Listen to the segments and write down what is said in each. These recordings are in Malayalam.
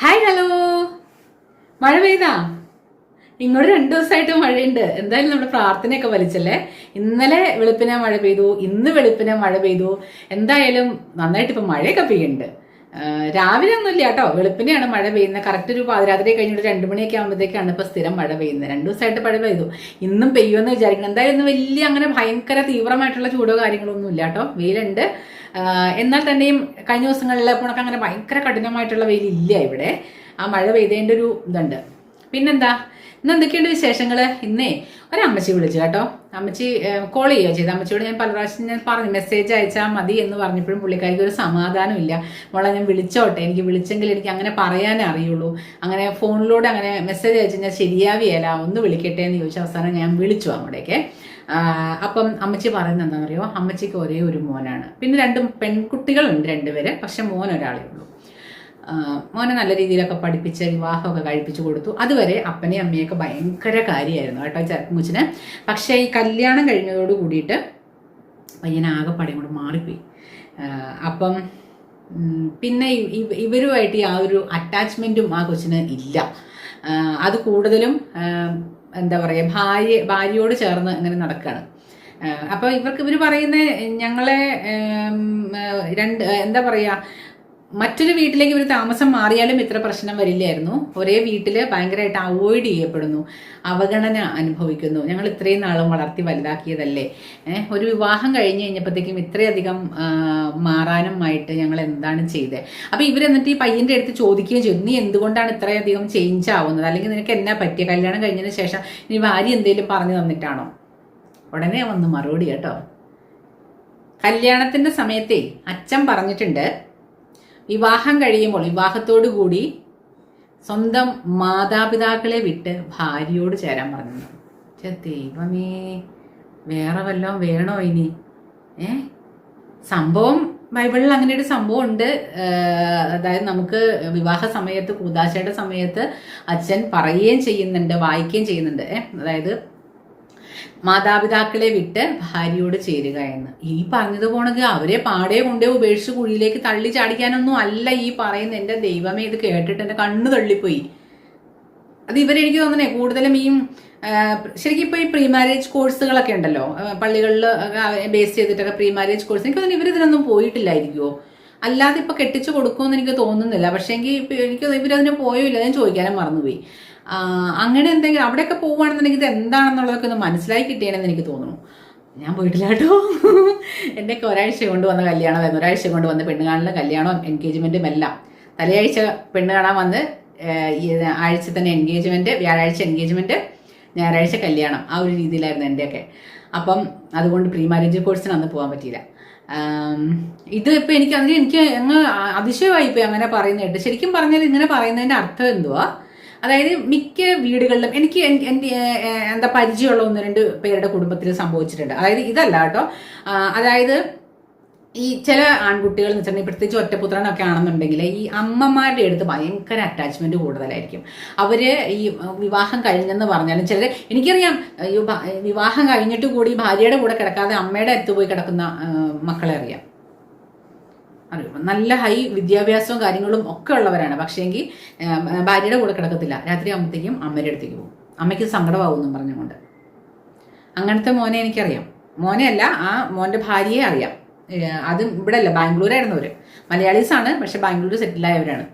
Hi hello. മഴ പെയ്താ? ഇങ്ങോട്ട് രണ്ടു ദിവസമായിട്ട് മഴയുണ്ട്. എന്തായാലും നമ്മുടെ പ്രാർത്ഥനയൊക്കെ വലിച്ചല്ലേ ഇന്നലെ വെളുപ്പിനെ മഴ പെയ്തു ഇന്ന് വെളുപ്പിനെ മഴ പെയ്തു. എന്തായാലും നന്നായിട്ട് ഇപ്പൊ മഴയൊക്കെ പെയ്യുന്നുണ്ട്. രാവിലെ ഒന്നുമില്ല കേട്ടോ. വെളുപ്പിനെയാണ് മഴ പെയ്യുന്നത്. കറക്റ്റ് ഒരു പാതിരാത്രി കഴിഞ്ഞിട്ട് രണ്ട് മണിയൊക്കെ ആകുമ്പോഴത്തേക്കാണ് ഇപ്പൊ സ്ഥിരം മഴ പെയ്യുന്നത്. രണ്ടു ദിവസമായിട്ട് മഴ പെയ്തു. ഇന്നും പെയ്യുമെന്ന് വിചാരിക്കണം. എന്തായാലും ഇന്ന് വലിയ അങ്ങനെ ഭയങ്കര തീവ്രമായിട്ടുള്ള ചൂടോ കാര്യങ്ങളോ ഒന്നും ഇല്ല കേട്ടോ. വെയിലുണ്ട്. എന്നാൽ തന്നെയും കഴിഞ്ഞ ദിവസങ്ങളിൽ പോണൊക്കെ അങ്ങനെ ഭയങ്കര കഠിനമായിട്ടുള്ള വെയിലില്ല ഇവിടെ. ആ മഴ പെയ്തതിന്റെ ഒരു ഇതുണ്ട്. പിന്നെന്താ? ഇന്ന് എന്തൊക്കെയുണ്ട് വിശേഷങ്ങൾ ഇന്നേ ഒരമ്മച്ചി വിളിച്ചു കേട്ടോ. അമ്മച്ചി കോൾ ചെയ്യുക ചെയ്ത് അമ്മച്ചിയോട് ഞാൻ പല പ്രാവശ്യം ഞാൻ പറഞ്ഞു മെസ്സേജ് അയച്ചാൽ മതി എന്ന് പറഞ്ഞപ്പോഴും പുള്ളിക്കാരിക്ക് ഒരു സമാധാനമില്ല മോളെ ഞാൻ വിളിച്ചോട്ടെ. എനിക്ക് വിളിച്ചെങ്കിൽ എനിക്ക് അങ്ങനെ പറയാനേ അറിയുള്ളൂ. അങ്ങനെ ഫോണിലൂടെ അങ്ങനെ മെസ്സേജ് അയച്ചു ഞാൻ ശരിയാവിയല്ല ഒന്ന് വിളിക്കട്ടെ എന്ന് ചോദിച്ച അവസാനം ഞാൻ വിളിച്ചു അങ്ങോട്ടേക്ക് അപ്പം അമ്മച്ചി പറയുന്നത് എന്താണെന്ന് അറിയോ അമ്മച്ചിക്ക് ഒരേ ഒരു മോനാണ്. പിന്നെ രണ്ടും പെൺകുട്ടികളുണ്ട് രണ്ടുപേര് പക്ഷെ മോൻ ഒരാളേ ഉള്ളൂ. മോനെ നല്ല രീതിയിലൊക്കെ പഠിപ്പിച്ച് വിവാഹമൊക്കെ കഴിപ്പിച്ചു കൊടുത്തു. അതുവരെ അപ്പനെയും അമ്മയൊക്കെ ഭയങ്കര കാര്യമായിരുന്നു കേട്ടോ ചെറുക്കുമുച്ചിന് പക്ഷേ ഈ കല്യാണം കഴിഞ്ഞതോട് കൂടിയിട്ട് പയ്യനാകെ പടയും കൂടെ മാറിപ്പോയി. അപ്പം പിന്നെ ഇവരുമായിട്ട് ആ ഒരു അറ്റാച്ച്മെന്റും ആ കൊച്ചിന് ഇല്ല. അത് കൂടുതലും എന്താ പറയുക ഭാര്യ ഭാര്യയോട് ചേർന്ന് ഇങ്ങനെ നടക്കുകയാണ് അപ്പോൾ ഇവർക്ക് ഇവർ പറയുന്ന ഞങ്ങളെ രണ്ട് എന്താ പറയുക മറ്റൊരു വീട്ടിലേക്ക് ഇവർ താമസം മാറിയാലും ഇത്ര പ്രശ്നം വരില്ലായിരുന്നു. ഒരേ വീട്ടിൽ ഭയങ്കരമായിട്ട് അവോയ്ഡ് ചെയ്യപ്പെടുന്നു. അവഗണന അനുഭവിക്കുന്നു. ഞങ്ങൾ ഇത്രയും നാളും വളർത്തി വലുതാക്കിയതല്ലേ? ഒരു വിവാഹം കഴിഞ്ഞ് കഴിഞ്ഞപ്പോഴത്തേക്കും ഇത്രയധികം മാറാനുമായിട്ട് ഞങ്ങൾ എന്താണ് ചെയ്തത് അപ്പൊ ഇവരെന്നിട്ട് ഈ പയ്യന്റെ അടുത്ത് ചോദിക്കുകയും ചെയ്തു നീ എന്തുകൊണ്ടാണ് ഇത്രയധികം ചേഞ്ച് ആവുന്നത്? അല്ലെങ്കിൽ നിനക്ക് എന്നാ പറ്റിയ? കല്യാണം കഴിഞ്ഞതിന് ശേഷം നീ ഭാര്യ എന്തെങ്കിലും പറഞ്ഞു തന്നിട്ടാണോ? ഉടനെ വന്ന് മറുപടി കേട്ടോ. കല്യാണത്തിന്റെ സമയത്തെ അച്ഛൻ പറഞ്ഞിട്ടുണ്ട് വിവാഹം കഴിയുമ്പോൾ വിവാഹത്തോടു കൂടി സ്വന്തം മാതാപിതാക്കളെ വിട്ട് ഭാര്യയോട് ചേരാൻ പറഞ്ഞു. ദൈവമേ വേറെ വല്ലതും വേണോ ഇനി? ഏ? സംഭവം ബൈബിളിൽ അങ്ങനെ ഒരു സംഭവം ഉണ്ട്. അതായത് നമുക്ക് വിവാഹ സമയത്ത് കൂതാശയുടെ സമയത്ത് അച്ഛൻ പറയുകയും ചെയ്യുന്നുണ്ട് വായിക്കുകയും ചെയ്യുന്നുണ്ട്. അതായത് മാതാപിതാക്കളെ വിട്ട് ഭാര്യയോട് ചേരുക എന്ന്. ഈ പറഞ്ഞത് പോണത് അവരെ പാടെ കൊണ്ടേ ഉപേക്ഷിച്ച് കുഴിയിലേക്ക് തള്ളി ചാടിക്കാനൊന്നും അല്ല ഈ പറയുന്ന എന്റെ ദൈവമേ ഇത് കേട്ടിട്ട് എന്റെ കണ്ണ് തള്ളിപ്പോയി. അത് ഇവരെനിക്ക് തോന്നണേ കൂടുതലും ഈ ശരിക്കും ഇപ്പോൾ ഈ പ്രീ മാരേജ് കോഴ്സുകളൊക്കെ ഉണ്ടല്ലോ. പള്ളികളിൽ ബേസ് ചെയ്തിട്ടൊക്കെ പ്രീ മാരേജ് കോഴ്സ്. എനിക്ക് തോന്നുന്നു ഇവരിതിനൊന്നും പോയിട്ടില്ലായിരിക്കുമോ അല്ലാതെ ഇപ്പൊ കെട്ടിച്ചു കൊടുക്കുമെന്ന് എനിക്ക് തോന്നുന്നില്ല. പക്ഷേ എങ്കിൽ എനിക്ക് ഇവരതിന് പോയോ ഇല്ല ഞാൻ ചോദിക്കാനും മറന്നുപോയി. അങ്ങനെ എന്തെങ്കിലും അവിടെയൊക്കെ പോവുകയാണെന്നുണ്ടെങ്കിൽ ഇത് എന്താണെന്നുള്ളതൊക്കെ ഒന്ന് മനസ്സിലായി കിട്ടിയണമെന്ന് എനിക്ക് തോന്നുന്നു. ഞാൻ പോയിട്ടില്ല കേട്ടോ എന്റെയൊക്കെ ഒരാഴ്ച കൊണ്ട് വന്ന കല്യാണമായിരുന്നു. ഒരാഴ്ച കൊണ്ട് വന്ന് പെണ്ണ് കാണുന്ന കല്യാണവും എൻഗേജ്മെന്റും എല്ലാം. തലയാഴ്ച പെണ്ണ് കാണാൻ വന്ന് ആഴ്ച തന്നെ എൻഗേജ്മെന്റ് വ്യാഴാഴ്ച എൻഗേജ്മെന്റ് ഞായറാഴ്ച കല്യാണം. ആ ഒരു രീതിയിലായിരുന്നു എന്റെയൊക്കെ അപ്പം അതുകൊണ്ട് പ്രീ മാരേജ് കോഴ്സിന് അന്ന് പോകാൻ പറ്റിയില്ല. ഇത് ഇപ്പം എനിക്ക് അതിന് എനിക്ക് അങ്ങ് അതിശയമായി ഇപ്പം അങ്ങനെ പറയുന്നത് കേട്ട് ശരിക്കും പറഞ്ഞാൽ ഇങ്ങനെ പറയുന്നതിന്റെ അർത്ഥം എന്തുവാ? അതായത് മിക്ക വീടുകളിലും എനിക്ക് എന്റെ എന്താ പരിചയമുള്ള ഒന്ന് രണ്ട് പേരുടെ കുടുംബത്തിൽ സംഭവിച്ചിട്ടുണ്ട്. അതായത് ഇതല്ല കേട്ടോ. അതായത് ഈ ചില ആൺകുട്ടികൾ എന്ന് വെച്ചിട്ടുണ്ടെങ്കിൽ പ്രത്യേകിച്ച് ഒറ്റപുത്രനൊക്കെ ആണെന്നുണ്ടെങ്കിൽ ഈ അമ്മമാരുടെ അടുത്ത് ഭയങ്കര അറ്റാച്ച്മെന്റ് കൂടുതലായിരിക്കും. അവർ ഈ വിവാഹം കഴിഞ്ഞെന്ന് പറഞ്ഞാലും ചിലർ എനിക്കറിയാം വിവാഹം കഴിഞ്ഞിട്ട് കൂടി ഭാര്യയുടെ കൂടെ കിടക്കാതെ അമ്മയുടെ അടുത്ത് പോയി കിടക്കുന്ന മക്കളെ അറിയാം. നല്ല ഹൈ വിദ്യാഭ്യാസവും കാര്യങ്ങളും ഒക്കെ ഉള്ളവരാണ്. പക്ഷേങ്കിൽ ഭാര്യയുടെ കൂടെ കിടക്കത്തില്ല. രാത്രി ആകുമ്പോഴത്തേക്കും അമ്മയുടെ അടുത്തേക്ക് പോകും. അമ്മയ്ക്ക് സങ്കടമാവുമെന്നും പറഞ്ഞുകൊണ്ട്. അങ്ങനത്തെ മോനെ എനിക്കറിയാം. മോനെ അല്ല ആ മോന്റെ ഭാര്യയെ അറിയാം. അതും ഇവിടെ അല്ല ബാംഗ്ലൂരായിരുന്നു അവർ മലയാളീസ് ആണ് പക്ഷെ ബാംഗ്ലൂർ സെറ്റിലായവരാണ്.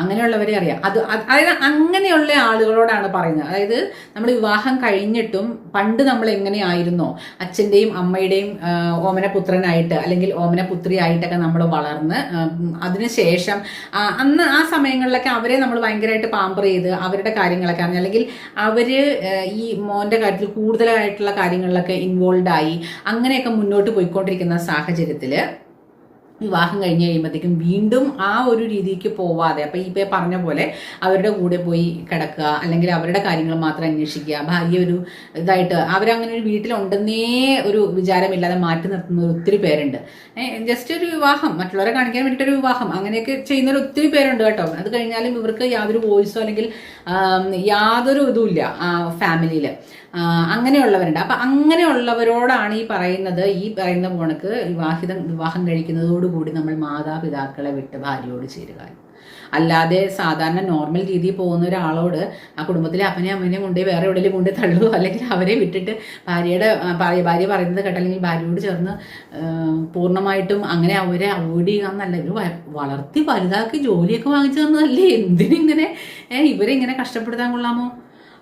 അങ്ങനെയുള്ളവരെ അറിയാം. അത് അത് അതായത് അങ്ങനെയുള്ള ആളുകളോടാണ് പറയുന്നത്. അതായത് നമ്മൾ വിവാഹം കഴിഞ്ഞിട്ടും പണ്ട് നമ്മൾ എങ്ങനെയായിരുന്നോ? അച്ഛന്റെയും അമ്മയുടെയും ഓമനപുത്രനായിട്ട് അല്ലെങ്കിൽ ഓമനപുത്രിയായിട്ടൊക്കെ നമ്മൾ വളർന്ന് അതിനുശേഷം അന്ന് ആ സമയങ്ങളിലൊക്കെ അവരെ നമ്മൾ ഭയങ്കരമായിട്ട് പാമ്പർ ചെയ്ത് അവരുടെ കാര്യങ്ങളൊക്കെ അറിഞ്ഞ് അല്ലെങ്കിൽ അവർ ഈ മോന്റെ കാര്യത്തിൽ കൂടുതലായിട്ടുള്ള കാര്യങ്ങളിലൊക്കെ ഇൻവോൾവ് ആയി അങ്ങനെയൊക്കെ മുന്നോട്ട് പോയിക്കൊണ്ടിരിക്കുന്ന സാഹചര്യത്തിൽ വിവാഹം കഴിഞ്ഞ് കഴിയുമ്പോഴത്തേക്കും വീണ്ടും ആ ഒരു രീതിക്ക് പോവാതെ അപ്പം ഈ പറഞ്ഞ പോലെ അവരുടെ കൂടെ പോയി കിടക്കുക അല്ലെങ്കിൽ അവരുടെ കാര്യങ്ങൾ മാത്രം അന്വേഷിക്കുക ഭാര്യ ഒരു ഇതായിട്ട് അവരങ്ങനെ ഒരു വീട്ടിലുണ്ടെന്നേ ഒരു വിചാരമില്ലാതെ മാറ്റി നിർത്തുന്ന ഒത്തിരി പേരുണ്ട്. ജസ്റ്റ് ഒരു വിവാഹം. മറ്റുള്ളവരെ കാണിക്കാൻ വേണ്ടിയിട്ടൊരു വിവാഹം. അങ്ങനെയൊക്കെ ചെയ്യുന്നവർ ഒത്തിരി പേരുണ്ട് കേട്ടോ. അത് കഴിഞ്ഞാലും ഇവർക്ക് യാതൊരു വോയിസോ അല്ലെങ്കിൽ യാതൊരു ഇതുമില്ല ഫാമിലിയിൽ അങ്ങനെയുള്ളവരുണ്ട്. അപ്പം അങ്ങനെയുള്ളവരോടാണ് ഈ പറയുന്നത് ഈ പറയുന്ന പോണക്ക് വിവാഹിതം വിവാഹം കഴിക്കുന്നതോടുകൂടി നമ്മൾ മാതാപിതാക്കളെ വിട്ട് ഭാര്യയോട് ചേരുക. അല്ലാതെ സാധാരണ നോർമൽ രീതിയിൽ പോകുന്ന ഒരാളോട് ആ കുടുംബത്തിലെ അപ്പനെ അമ്മനെ കൊണ്ട് വേറെ എവിടെയെങ്കിലും കൊണ്ട് തള്ളൂ അല്ലെങ്കിൽ അവരെ വിട്ടിട്ട് ഭാര്യയുടെ ഭാര്യ ഭാര്യ പറയുന്നത് കേട്ടല്ലെങ്കിൽ ഭാര്യയോട് ചേർന്ന് പൂർണമായിട്ടും അങ്ങനെ അവരെ അവോയ്ഡ് ചെയ്യുക എന്നല്ല. ഇവർ വളർത്തി വലുതാക്കി ജോലിയൊക്കെ വാങ്ങിച്ചു തന്നതല്ലേ? എന്തിനിങ്ങനെ ഇവരെ ഇങ്ങനെ കഷ്ടപ്പെടുത്താൻ കൊള്ളാമോ?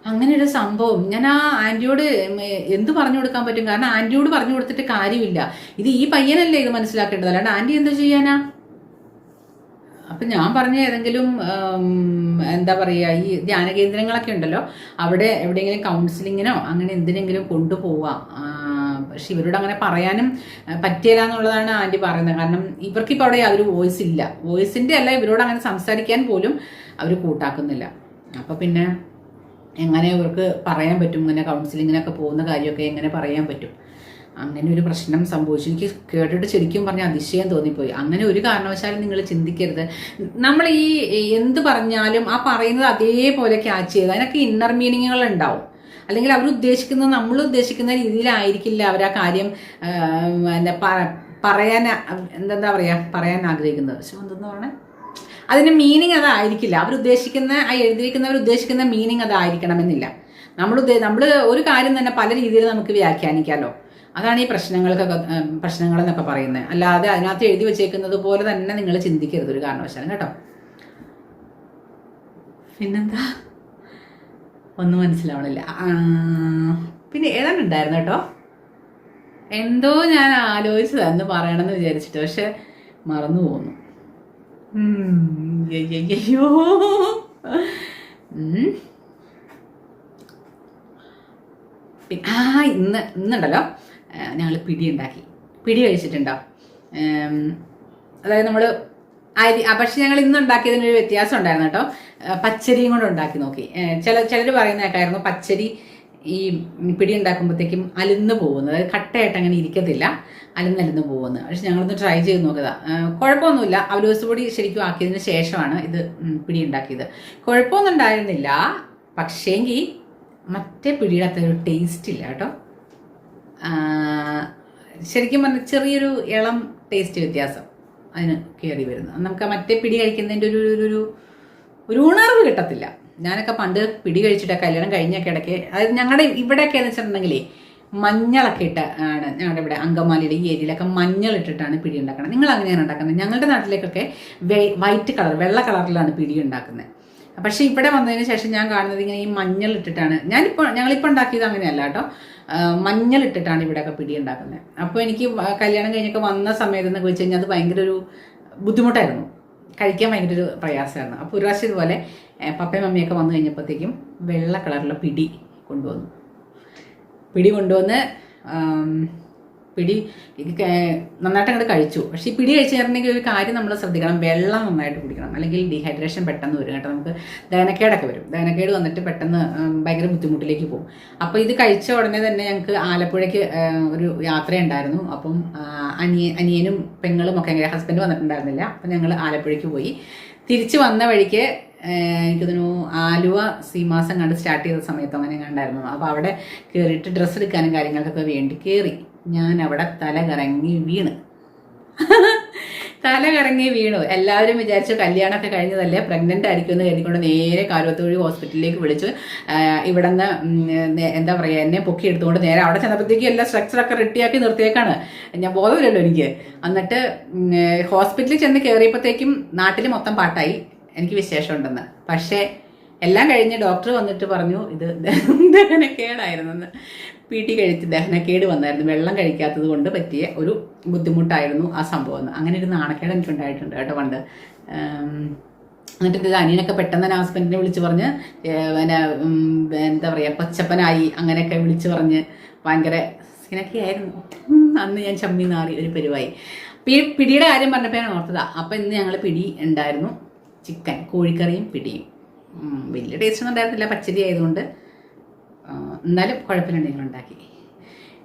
അങ്ങനെ ഒരു സംഭവം. ഞാൻ ആ ആന്റിയോട് ഉം, എന്ത് പറഞ്ഞു കൊടുക്കാൻ പറ്റും? കാരണം ആന്റിയോട് പറഞ്ഞു കൊടുത്തിട്ട് കാര്യമില്ല. ഇത് ഈ പയ്യനല്ലേ ഇത് മനസ്സിലാക്കേണ്ടത്? അല്ലാണ്ട് ആന്റി എന്ത് ചെയ്യാനാ? അപ്പൊ ഞാൻ പറഞ്ഞ ഏതെങ്കിലും എന്താ പറയുക ഈ ധ്യാന കേന്ദ്രങ്ങളൊക്കെ ഉണ്ടല്ലോ. അവിടെ എവിടെയെങ്കിലും കൗൺസിലിങ്ങിനോ അങ്ങനെ എന്തിനെങ്കിലും കൊണ്ടുപോവാം. പക്ഷെ ഇവരോട് അങ്ങനെ പറയാനും പറ്റിയില്ല എന്നുള്ളതാണ് ആന്റി പറയുന്നത്. കാരണം ഇവർക്കിപ്പോൾ അവിടെ യാതൊരു വോയിസ് ഇല്ല. വോയിസിന്റെ അല്ല ഇവരോട് അങ്ങനെ സംസാരിക്കാൻ പോലും അവർ കൂട്ടാക്കുന്നില്ല. അപ്പൊ പിന്നെ എങ്ങനെ ഇവർക്ക് പറയാൻ പറ്റും? ഇങ്ങനെ കൗൺസിലിങ്ങിനൊക്കെ പോകുന്ന കാര്യമൊക്കെ എങ്ങനെ പറയാൻ പറ്റും? അങ്ങനെ ഒരു പ്രശ്നം സംഭവിച്ചു. എനിക്ക് കേട്ടിട്ട് ശരിക്കും പറഞ്ഞാൽ അതിശയം തോന്നിപ്പോയി. അങ്ങനെ ഒരു കാരണവശാലും നിങ്ങൾ ചിന്തിക്കരുത്. നമ്മൾ ഈ എന്ത് പറഞ്ഞാലും ആ പറയുന്നത് അതേപോലെ ക്യാച്ച് ചെയ്ത് അതിനൊക്കെ ഇന്നർ മീനിങ്ങുകൾ ഉണ്ടാവും. അല്ലെങ്കിൽ അവർ ഉദ്ദേശിക്കുന്നത് നമ്മൾ ഉദ്ദേശിക്കുന്ന രീതിയിലായിരിക്കില്ല അവർ ആ കാര്യം എന്താ പറയാൻ എന്താ പറയുക പറയാൻ ആഗ്രഹിക്കുന്നത്. പക്ഷെ എന്തെന്ന് പറഞ്ഞാൽ അതിന്റെ മീനിങ് അതായിരിക്കില്ല. അവർ ഉദ്ദേശിക്കുന്ന ആ എഴുതിയിരിക്കുന്നവർ ഉദ്ദേശിക്കുന്ന മീനിങ് അതായിരിക്കണമെന്നില്ല. നമ്മൾ നമ്മൾ ഒരു കാര്യം തന്നെ പല രീതിയിൽ നമുക്ക് വ്യാഖ്യാനിക്കാമല്ലോ അതാണ് ഈ പ്രശ്നങ്ങൾക്കൊക്കെ പ്രശ്നങ്ങൾ എന്നൊക്കെ പറയുന്നത്. അല്ലാതെ അതിനകത്ത് എഴുതി വെച്ചേക്കുന്നത് പോലെ തന്നെ നിങ്ങൾ ചിന്തിക്കരുത് ഒരു കാരണവശാലും കേട്ടോ. പിന്നെന്താ? ഒന്നും മനസ്സിലാവണില്ല. പിന്നെ ഏതാണ്ട് ഉണ്ടായിരുന്നു കേട്ടോ? എന്തോ ഞാൻ ആലോചിച്ചതെന്ന് പറയണമെന്ന് വിചാരിച്ചിട്ട്. പക്ഷെ മറന്നു പോന്നു. പി- ആ ഇന്ന് ഇന്നുണ്ടല്ലോ. ഞങ്ങൾ പിടി ഉണ്ടാക്കി. പിടി കഴിച്ചിട്ടുണ്ടോ? അതായത് നമ്മൾ അരി പക്ഷെ ഞങ്ങൾ ഇന്ന് ഉണ്ടാക്കിയതിനൊരു വ്യത്യാസം ഉണ്ടായിരുന്നു കേട്ടോ. പച്ചരിയും കൊണ്ട് ഉണ്ടാക്കി നോക്കി. ചില ചിലർ പറയുന്ന കേട്ടായിരുന്നു പച്ചരി ഈ പിടി ഉണ്ടാക്കുമ്പോഴത്തേക്കും അലിന്ന് പോകുന്നത് അതായത് കട്ടയായിട്ട് അങ്ങനെ ഇരിക്കത്തില്ല. അലിന്നലിന്ന് പോകുന്നത് പക്ഷെ ഞങ്ങളൊന്ന് ട്രൈ ചെയ്ത് നോക്കുക കുഴപ്പമൊന്നുമില്ല. അവലോസ് പൊടി ശരിക്കും ആക്കിയതിന് ശേഷമാണ് ഇത് പിടി ഉണ്ടാക്കിയത്. കുഴപ്പമൊന്നും ഉണ്ടായിരുന്നില്ല പക്ഷേങ്കിൽ മറ്റേ പിടിയുടെ അത്ര ഒരു ടേസ്റ്റ് ഇല്ല കേട്ടോ. ശരിക്കും പറഞ്ഞാൽ ചെറിയൊരു ഇളം ടേസ്റ്റ് വ്യത്യാസം അതിന് കയറി വരുന്നത് നമുക്ക് മറ്റേ പിടി കഴിക്കുന്നതിന്റെ ഒരു- ഒരു ഒരു ഉണർവ് കിട്ടത്തില്ല. ഞാനൊക്കെ പണ്ട് പിടി കഴിച്ചിട്ട് കല്യാണം കഴിഞ്ഞൊക്കെ ഇടയ്ക്ക്. അതായത് ഞങ്ങളുടെ ഇവിടെയൊക്കെ എന്ന് വെച്ചിട്ടുണ്ടെങ്കിലേ മഞ്ഞളൊക്കെ ഇട്ട് ആണ് ഞങ്ങളുടെ ഇവിടെ അങ്കമാലിയുടെ ഈ ഏരിയയിലൊക്കെ മഞ്ഞൾ ഇട്ടിട്ടാണ് പിടി ഉണ്ടാക്കുന്നത് നിങ്ങൾ അങ്ങനെയാണ് ഉണ്ടാക്കുന്നത്. ഞങ്ങളുടെ നാട്ടിലേക്കൊക്കെ വൈറ്റ് കളർ വെള്ള കളറിലാണ് പിടി ഉണ്ടാക്കുന്നത്. പക്ഷേ ഇവിടെ വന്നതിന് ശേഷം ഞാൻ കാണുന്നത് ഇങ്ങനെ ഈ മഞ്ഞൾ ഇട്ടിട്ടാണ്. ഞാനിപ്പോൾ ഞങ്ങളിപ്പോൾ ഉണ്ടാക്കിയത് അങ്ങനെയല്ല കേട്ടോ. മഞ്ഞൾ ഇട്ടിട്ടാണ് ഇവിടെയൊക്കെ പിടി ഉണ്ടാക്കുന്നത്. അപ്പോൾ എനിക്ക് കല്യാണം കഴിഞ്ഞൊക്കെ വന്ന സമയത്ത് എന്നൊക്കെ വെച്ച് കഴിഞ്ഞാൽ അത് ഭയങ്കര ഒരു ബുദ്ധിമുട്ടായിരുന്നു. കഴിക്കാൻ ഭയങ്കര ഒരു പ്രയാസമായിരുന്നു. അപ്പോൾ ഒരു പ്രാവശ്യം ഇതുപോലെ പപ്പയും മമ്മിയൊക്കെ വന്നു കഴിഞ്ഞപ്പോഴത്തേക്കും വെള്ള കളറിലുള്ള പിടി കൊണ്ടുവന്നു. പിടി കൊണ്ടുവന്ന് പിടി നന്നായിട്ട് അങ്ങോട്ട് കഴിച്ചു. പക്ഷേ ഈ പിടി കഴിച്ചു കഴിഞ്ഞിട്ടുണ്ടെങ്കിൽ ഒരു കാര്യം നമ്മൾ ശ്രദ്ധിക്കണം. വെള്ളം നന്നായിട്ട് കുടിക്കണം. അല്ലെങ്കിൽ ഡീഹൈഡ്രേഷൻ പെട്ടെന്ന് വരും കേട്ടോ. നമുക്ക് ദഹനക്കേടൊക്കെ വരും. ദഹനക്കേട് വന്നിട്ട് പെട്ടെന്ന് ഭയങ്കര ബുദ്ധിമുട്ടിലേക്ക് പോകും. അപ്പോൾ ഇത് കഴിച്ച ഉടനെ തന്നെ ഞങ്ങൾക്ക് ആലപ്പുഴയ്ക്ക് ഒരു യാത്രയുണ്ടായിരുന്നു. അപ്പം അനിയ അനിയനും പെങ്ങളും ഒക്കെ ഹസ്ബൻഡ് വന്നിട്ടുണ്ടായിരുന്നില്ല. അപ്പം ഞങ്ങൾ ആലപ്പുഴയ്ക്ക് പോയി. തിരിച്ച് വന്ന വഴിക്ക് ഏഹ് എനിക്ക് ആലുവ സീമാസം കണ്ട് സ്റ്റാർട്ട് ചെയ്ത സമയത്ത് അങ്ങനെ കണ്ടായിരുന്നു. അപ്പോൾ അവിടെ കയറിയിട്ട് ഡ്രസ്സ് എടുക്കാനും കാര്യങ്ങൾക്കൊക്കെ വേണ്ടി കയറി ഞാൻ അവിടെ തല കറങ്ങി വീണ്. തല കറങ്ങി വീണു. എല്ലാവരും വിചാരിച്ചു കല്യാണമൊക്കെ കഴിഞ്ഞതല്ലേ പ്രഗ്നന്റ് ആയിരിക്കും എന്ന് കരുതിക്കൊണ്ട് നേരെ കാലുവത്തോഴി ഹോസ്പിറ്റലിലേക്ക് വിളിച്ചു. ഇവിടെ നിന്ന് എന്താ പറയുക എന്നെ പൊക്കി എടുത്തുകൊണ്ട് നേരെ അവിടെ ചെന്നപ്പോഴത്തേക്കും എല്ലാ സ്ട്രക്ചറൊക്കെ റെഡിയാക്കി നിർത്തിയേക്കാണ്. ഞാൻ ബോധമില്ലല്ലോ എനിക്ക്. എന്നിട്ട് ഹോസ്പിറ്റലിൽ ചെന്ന് കയറിയപ്പോഴത്തേക്കും നാട്ടിൽ മൊത്തം പാട്ടായി. എനിക്ക് വിശേഷമുണ്ടെന്ന്. പക്ഷേ എല്ലാം കഴിഞ്ഞ് ഡോക്ടർ വന്നിട്ട് പറഞ്ഞു ഇത് ദഹനക്കേടായിരുന്നെന്ന്. പി ടി കഴിച്ച് ദഹനക്കേട് വന്നായിരുന്നു. വെള്ളം കഴിക്കാത്തത് കൊണ്ട് പറ്റിയ ഒരു ബുദ്ധിമുട്ടായിരുന്നു ആ സംഭവം. എന്ന് അങ്ങനെ ഒരു നാണക്കേട് എനിക്ക് ഉണ്ടായിട്ടുണ്ട് കേട്ടോ പണ്ട്. എന്നിട്ട് ഇത് അനിയനൊക്കെ പെട്ടെന്ന് തന്നെ ഹസ്ബൻഡിനെ വിളിച്ച് പറഞ്ഞ് പിന്നെ എന്താ പറയുക കൊച്ചപ്പനായി അങ്ങനെയൊക്കെ വിളിച്ച് പറഞ്ഞ് ഭയങ്കര സീനൊക്കെ ആയിരുന്നു. അന്ന് ഞാൻ ചമ്മി നാറി ഒരു പരിവായി. പിടിയുടെ കാര്യം പറഞ്ഞപ്പോഴാണ് ഓർത്തതാ. അപ്പം ഇന്ന് ഞങ്ങൾ പിടി ഉണ്ടായിരുന്നു. ചിക്കൻ കോഴിക്കറിയും പിടിയും. വലിയ ടേസ്റ്റ് ഒന്നും ഉണ്ടായിരുന്നില്ല പച്ചരി ആയതുകൊണ്ട്. എന്നാലും കുഴപ്പമില്ല നിങ്ങൾ ഉണ്ടാക്കി.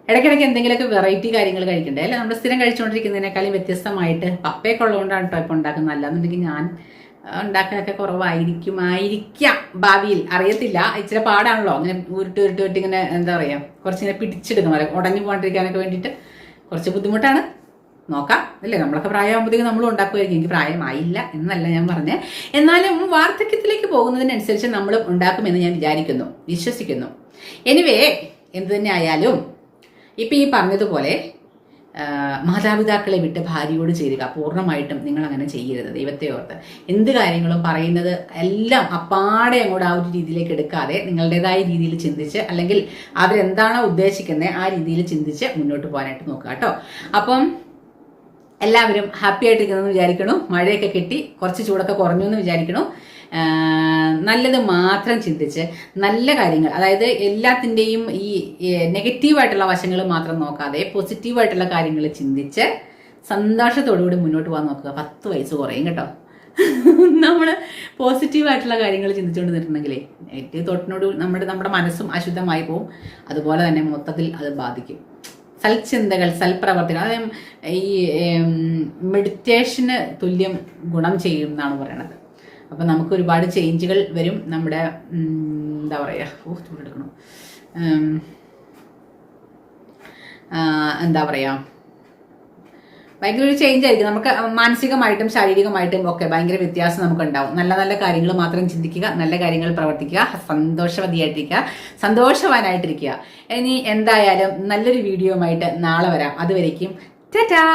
ഇടയ്ക്കിടയ്ക്ക് എന്തെങ്കിലുമൊക്കെ വെറൈറ്റി കാര്യങ്ങൾ കഴിക്കണ്ടേ? അല്ലെ? നമ്മൾ സ്ഥിരം കഴിച്ചുകൊണ്ടിരിക്കുന്നതിനേക്കാളും വ്യത്യസ്തമായിട്ട് പപ്പയൊക്കെ ഉള്ളതുകൊണ്ടാണ് കേട്ടോ ഇപ്പോൾ ഉണ്ടാക്കുന്നത്. അല്ലാന്നുണ്ടെങ്കിൽ ഞാൻ ഉണ്ടാക്കാനൊക്കെ കുറവായിരിക്കും ആയിരിക്കാം. ഭാവിയിൽ. അറിയത്തില്ല. ഇച്ചിരി പാടാണല്ലോ. അങ്ങനെ ഉരുട്ട് ഉരുട്ട് ഉരുട്ട് ഇങ്ങനെ എന്താ പറയുക കുറച്ചിങ്ങനെ പിടിച്ചെടുക്കണം ഉടഞ്ഞു പോകാണ്ടിരിക്കാനൊക്കെ വേണ്ടിയിട്ട് കുറച്ച് ബുദ്ധിമുട്ടാണ്. നോക്കാം. അല്ലേ? നമ്മളൊക്കെ പ്രായമാകുമ്പോഴത്തേക്കും നമ്മൾ ഉണ്ടാക്കുമായിരിക്കും. എനിക്ക് പ്രായമായില്ല എന്നല്ല ഞാൻ പറഞ്ഞത് എന്നാലും വാർദ്ധക്യത്തിലേക്ക് പോകുന്നതിനനുസരിച്ച് നമ്മൾ ഉണ്ടാക്കുമെന്ന് ഞാൻ വിചാരിക്കുന്നു. വിശ്വസിക്കുന്നു. എനിവേ എന്ത് തന്നെ ആയാലും ഇപ്പം ഈ പറഞ്ഞതുപോലെ മാതാപിതാക്കളെ വിട്ട് ഭാര്യയോട് ചേരുക. പൂർണമായിട്ടും നിങ്ങൾ അങ്ങനെ ചെയ്യരുത്. ദൈവത്തെ ഓർത്ത്. എന്ത് കാര്യങ്ങളും പറയുന്നത് എല്ലാം അപ്പാടെ അങ്ങോട്ട് ആ ഒരു രീതിയിലേക്ക് എടുക്കാതെ നിങ്ങളുടേതായ രീതിയിൽ ചിന്തിച്ച് അല്ലെങ്കിൽ അവരെന്താണോ ഉദ്ദേശിക്കുന്നത് ആ രീതിയിൽ ചിന്തിച്ച് മുന്നോട്ട് പോകാനായിട്ട് നോക്കുക കേട്ടോ. അപ്പം എല്ലാവരും ഹാപ്പി ആയിട്ടിരിക്കുന്നു വിചാരിക്കണു മഴയൊക്കെ കിട്ടി കുറച്ച് ചൂടൊക്കെ കുറഞ്ഞു എന്ന് വിചാരിക്കണു നല്ലത് മാത്രം ചിന്തിച്ച് നല്ല കാര്യങ്ങൾ അതായത് എല്ലാത്തിന്റെയും ഈ നെഗറ്റീവായിട്ടുള്ള വശങ്ങൾ മാത്രം നോക്കാതെ പോസിറ്റീവായിട്ടുള്ള കാര്യങ്ങൾ ചിന്തിച്ച് സന്തോഷത്തോടുകൂടി മുന്നോട്ട് പോകാൻ നോക്കുക. പത്ത് വയസ്സ് കുറയും കേട്ടോ. നമ്മൾ പോസിറ്റീവായിട്ടുള്ള കാര്യങ്ങൾ ചിന്തിച്ചുകൊണ്ട് നിന്നിട്ടുണ്ടെങ്കിലേ നെഗറ്റീവ് തൊട്ടിനോട് നമ്മുടെ നമ്മുടെ മനസ്സും അശുദ്ധമായി പോവും. അതുപോലെ തന്നെ മൊത്തത്തിൽ അത് ബാധിക്കും. സൽചിന്തകൾ സൽപ്രവർത്തികൾ അതായത് ഈ മെഡിറ്റേഷന് തുല്യം ഗുണം ചെയ്യും എന്നാണ് പറയണത്. അപ്പം നമുക്ക് ഒരുപാട് ചേഞ്ചുകൾ വരും നമ്മുടെ എന്താ പറയുക ഓ ചൂടെടുക്കണം. എന്താ പറയുക ഭയങ്കര ഒരു ചേഞ്ച് ആയിരിക്കും. നമുക്ക് മാനസികമായിട്ടും ശാരീരികമായിട്ടും ഒക്കെ ഭയങ്കര വ്യത്യാസം നമുക്ക് ഉണ്ടാവും നല്ല നല്ല കാര്യങ്ങൾ മാത്രം ചിന്തിക്കുക നല്ല കാര്യങ്ങൾ പ്രവർത്തിക്കുക സന്തോഷവതിയായിട്ടിരിക്കുക സന്തോഷവാനായിട്ടിരിക്കുക. ഇനി എന്തായാലും നല്ലൊരു വീഡിയോ ആയിട്ട് നാളെ വരാം. അതുവരേക്കും ടാറ്റാ!